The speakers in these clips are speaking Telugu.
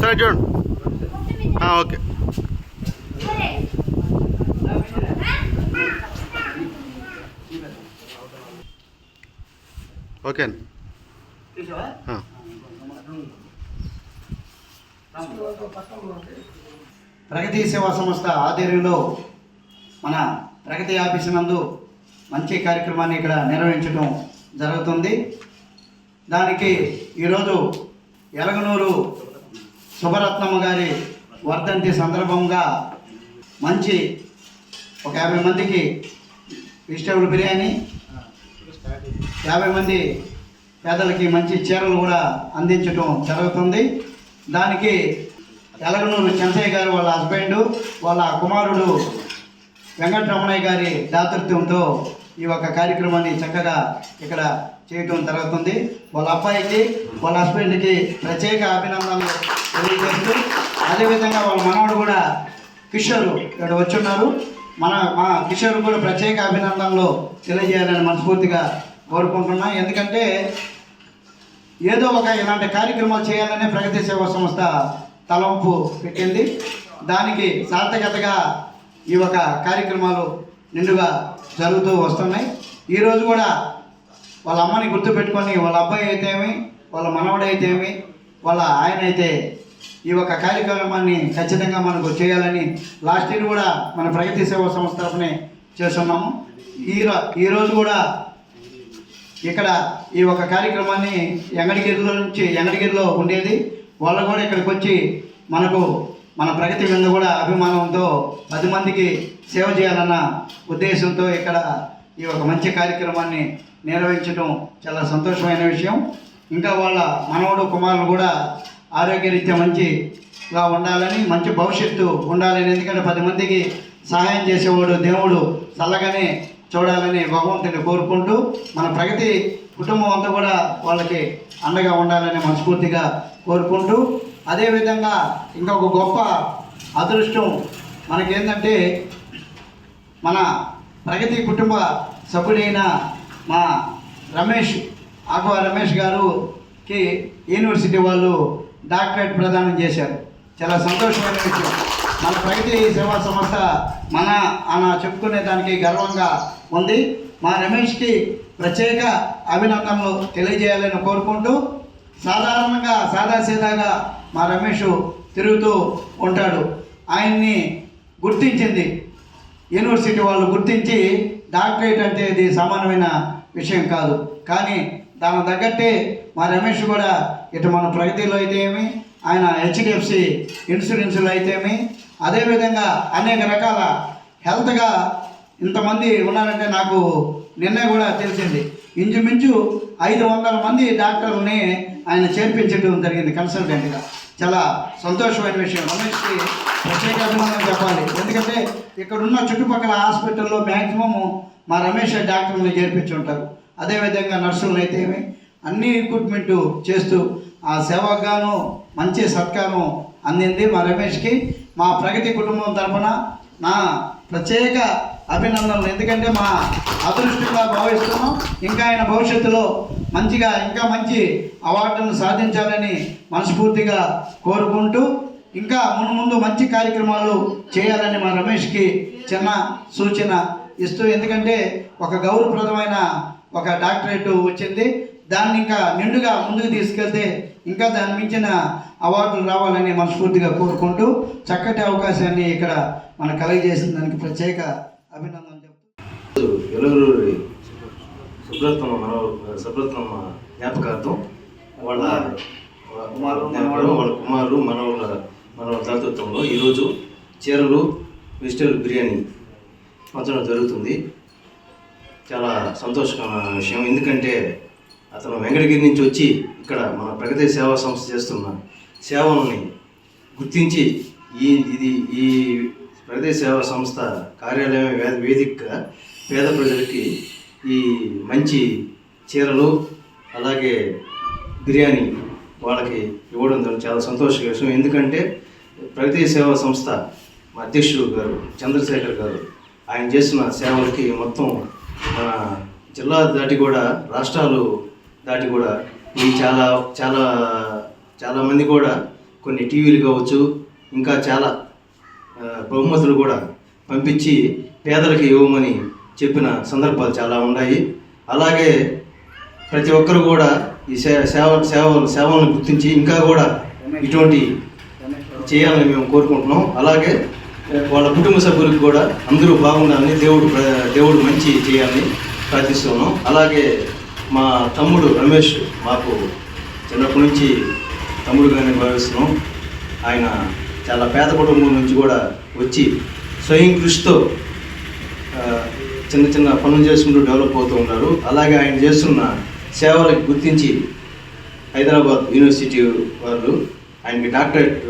సరే చూడండి. ఓకే. ఓకే అండి. ప్రగతి సేవా సంస్థ ఆధ్వర్యంలో మన ప్రగతి ఆఫీసు నందు మంచి కార్యక్రమాన్ని ఇక్కడ నిర్వహించడం జరుగుతుంది. దానికి ఈరోజు ఎలగనూరు శుభరత్నమ్మ గారి వర్ధంతి సందర్భంగా మంచి ఒక యాభై మందికి వెజిటేబుల్ బిర్యానీ యాభై మంది పేదలకి మంచి చీరలు కూడా అందించడం జరుగుతుంది. దానికి ఎలగనూరు చెంచయ్య గారు వాళ్ళ హస్బెండ్ వాళ్ళ కుమారుడు వెంకటరమణయ్య గారి దాతృత్వంతో ఈ యొక్క కార్యక్రమాన్ని చక్కగా ఇక్కడ చేయటం జరుగుతుంది. వాళ్ళ అబ్బాయికి వాళ్ళ హస్బెండ్కి ప్రత్యేక అభినందనలు తెలియజేస్తూ అదేవిధంగా వాళ్ళ మనవడు కూడా కిషోర్ ఇక్కడ వచ్చున్నారు. మన మా కిషోర్ కూడా ప్రత్యేక అభినందనలు తెలియజేయాలని మనస్ఫూర్తిగా కోరుకుంటున్నాం. ఎందుకంటే ఏదో ఒక ఇలాంటి కార్యక్రమాలు చేయాలనే ప్రగతి సేవా సంస్థ తలంపు పెట్టింది. దానికి సార్థకతగా ఈ యొక్క కార్యక్రమాలు నిండుగా జరుగుతూ వస్తున్నాయి. ఈరోజు కూడా వాళ్ళ అమ్మని గుర్తుపెట్టుకొని వాళ్ళ అబ్బాయి అయితేమి వాళ్ళ మనవడైతేమి వాళ్ళ ఆయన అయితే ఈ యొక్క కార్యక్రమాన్ని ఖచ్చితంగా మనకు చేయాలని లాస్ట్ ఇయర్ కూడా మన ప్రగతి సేవా సంస్థ తరఫునే చేస్తున్నాము. ఈ ఈరోజు కూడా ఇక్కడ ఈ ఒక కార్యక్రమాన్ని ఎంగడిగిరిలో నుంచి ఎంగడిగిరిలో ఉండేది. వాళ్ళు కూడా ఇక్కడికి వచ్చి మనకు మన ప్రగతి మీద కూడా అభిమానంతో పది మందికి సేవ చేయాలన్న ఉద్దేశంతో ఇక్కడ ఈ ఒక మంచి కార్యక్రమాన్ని నిర్వహించడం చాలా సంతోషమైన విషయం. ఇంకా వాళ్ళ మనవడు కుమారులు కూడా ఆరోగ్యరీత్యా మంచిగా ఉండాలని మంచి భవిష్యత్తు ఉండాలని. ఎందుకంటే పది మందికి సహాయం చేసేవాడు దేవుడు చల్లగానే చూడాలని భగవంతుని కోరుకుంటూ మన ప్రగతి కుటుంబం అంతా కూడా వాళ్ళకి అండగా ఉండాలని మనస్ఫూర్తిగా కోరుకుంటూ అదేవిధంగా ఇంకొక గొప్ప అదృష్టం మనకేంటంటే మన ప్రగతి కుటుంబ సభ్యుడైన మా రమేష్ ఆక్వా రమేష్ గారుకి యూనివర్సిటీ వాళ్ళు డాక్టరేట్ ప్రదానం చేశారు. చాలా సంతోషమైన విషయం. మన ప్రగతి సేవా సంస్థ మన అన చెప్పుకునే దానికి గర్వంగా ఉంది. మా రమేష్కి ప్రత్యేక అభినందనలు తెలియజేయాలని కోరుకుంటూ సాధారణంగా సాదాసీదాగా మా రమేష్ తిరుగుతూ ఉంటాడు. ఆయన్ని గుర్తించింది. యూనివర్సిటీ వాళ్ళు గుర్తించి డాక్టరేట్ అంటే ఇది సమానమైన విషయం కాదు. కానీ దాని తగ్గట్టే మా రమేష్ కూడా ఇటు మన ప్రగతిలో అయితే ఏమి ఆయన హెచ్డిఎఫ్సి ఇన్సూరెన్స్లో అయితేమి అదేవిధంగా అనేక రకాల హెల్త్గా ఇంతమంది ఉన్నారంటే నాకు నిన్న కూడా తెలిసింది. ఇంచుమించు ఐదు వందల మంది డాక్టర్లని ఆయన చేర్పించడం జరిగింది కన్సల్టెంట్గా. చాలా సంతోషమైన విషయం. రమేష్కి ప్రత్యేక అభినందన చెప్పాలి. ఎందుకంటే ఇక్కడ ఉన్న చుట్టుపక్కల హాస్పిటల్లో మ్యాక్సిమము మా రమేష్ డాక్టర్ని చేర్పించి ఉంటారు. అదేవిధంగా నర్సులను అయితేమి అన్ని ఎక్విప్మెంట్ చేస్తూ ఆ సేవగాను మంచి సత్కారం అందింది మా రమేష్కి. మా ప్రగతి కుటుంబం తరఫున నా ప్రత్యేక అభినందనలు. ఎందుకంటే మా అదృష్టంగా భావిస్తున్నాం. ఇంకా ఆయన భవిష్యత్తులో మంచిగా ఇంకా మంచి అవార్డులను సాధించాలని మనస్ఫూర్తిగా కోరుకుంటూ ఇంకా మును ముందు మంచి కార్యక్రమాలు చేయాలని మా రమేష్కి చిన్న సూచన ఇస్తూ ఎందుకంటే ఒక గౌరవప్రదమైన ఒక డాక్టరేట్ వచ్చింది. దాన్ని ఇంకా నిండుగా ముందుకు తీసుకెళ్తే ఇంకా దాని మించిన అవార్డులు రావాలని మనస్ఫూర్తిగా కోరుకుంటూ చక్కటి అవకాశాన్ని ఇక్కడ మనకు కలగజేసిన దానికి ప్రత్యేక అభినందనలు చెప్తూ ఎలుగురూరి సుబ్రత్నమ్మ మనవ సుబ్రత్నమ్మ జ్ఞాపకార్థం వాళ్ళ కుమారుడు, జ్ఞాపకార్థం వాళ్ళ కుమారుడు మనవల మనవల దాతృత్వంలో ఈరోజు చీరలు వెజిటేబుల్ బిర్యానీ పంచడం జరుగుతుంది. చాలా సంతోషకరమైన విషయం. ఎందుకంటే అతను వెంకటగిరి నుంచి వచ్చి ఇక్కడ మన ప్రగతి సేవా సంస్థ చేస్తున్న సేవలని గుర్తించి ఈ ఇది ఈ ప్రగతి సేవా సంస్థ కార్యాలయం వేద వేదికగా పేద ప్రజలకి ఈ మంచి చీరలు అలాగే బిర్యానీ వాళ్ళకి ఇవ్వడం చాలా సంతోష విషయం. ఎందుకంటే ప్రగతి సేవా సంస్థ మా అధ్యక్షుడు గారు చంద్రశేఖర్ గారు ఆయన చేసిన సేవలకి మొత్తం మన జిల్లా దాటి కూడా రాష్ట్రాలు దాటి కూడా ఈ చాలా చాలా చాలామంది కూడా కొన్ని టీవీలు కావచ్చు ఇంకా చాలా బహుమతులు కూడా పంపించి పేదలకు ఇవ్వమని చెప్పిన సందర్భాలు చాలా ఉన్నాయి. అలాగే ప్రతి ఒక్కరు కూడా ఈ సేవ సేవలు సేవలను గుర్తించి ఇంకా కూడా ఇటువంటి చేయాలని మేము కోరుకుంటున్నాం. అలాగే వాళ్ళ కుటుంబ సభ్యులకు కూడా అందరూ బాగుండాలని దేవుడు దేవుడు మంచి చేయాలని ప్రార్థిస్తున్నాం. అలాగే మా తమ్ముడు రమేష్ మాకు చిన్నప్పటి నుంచి తమ్ముడుగానే భావిస్తున్నాం. ఆయన చాలా పేద కుటుంబం నుంచి కూడా వచ్చి స్వయం కృషితో చిన్న చిన్న పనులు చేసుకుంటూ డెవలప్ అవుతూ ఉన్నారు. అలాగే ఆయన చేస్తున్న సేవలకు గుర్తించి హైదరాబాద్ యూనివర్సిటీ వాళ్ళు ఆయనకి డాక్టరేట్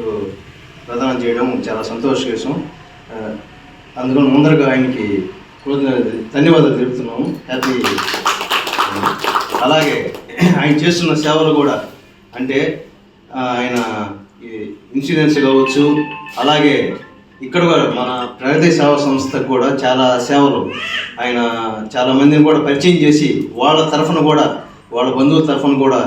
ప్రదానం చేయడం చాలా సంతోష విషయం అందుకని ముందరగా ఆయనకి ధన్యవాదాలు తెలుపుతున్నాము. హ్యాపీ అలాగే ఆయన చేస్తున్న సేవలు కూడా అంటే ఆయన ఇన్సూరెన్స్ కావచ్చు అలాగే ఇక్కడ కూడా మన ప్రగతి సేవా సంస్థకు కూడా చాలా సేవలు. ఆయన చాలా మందిని కూడా పరిచయం చేసి వాళ్ళ తరఫున కూడా వాళ్ళ బంధువుల తరఫున కూడా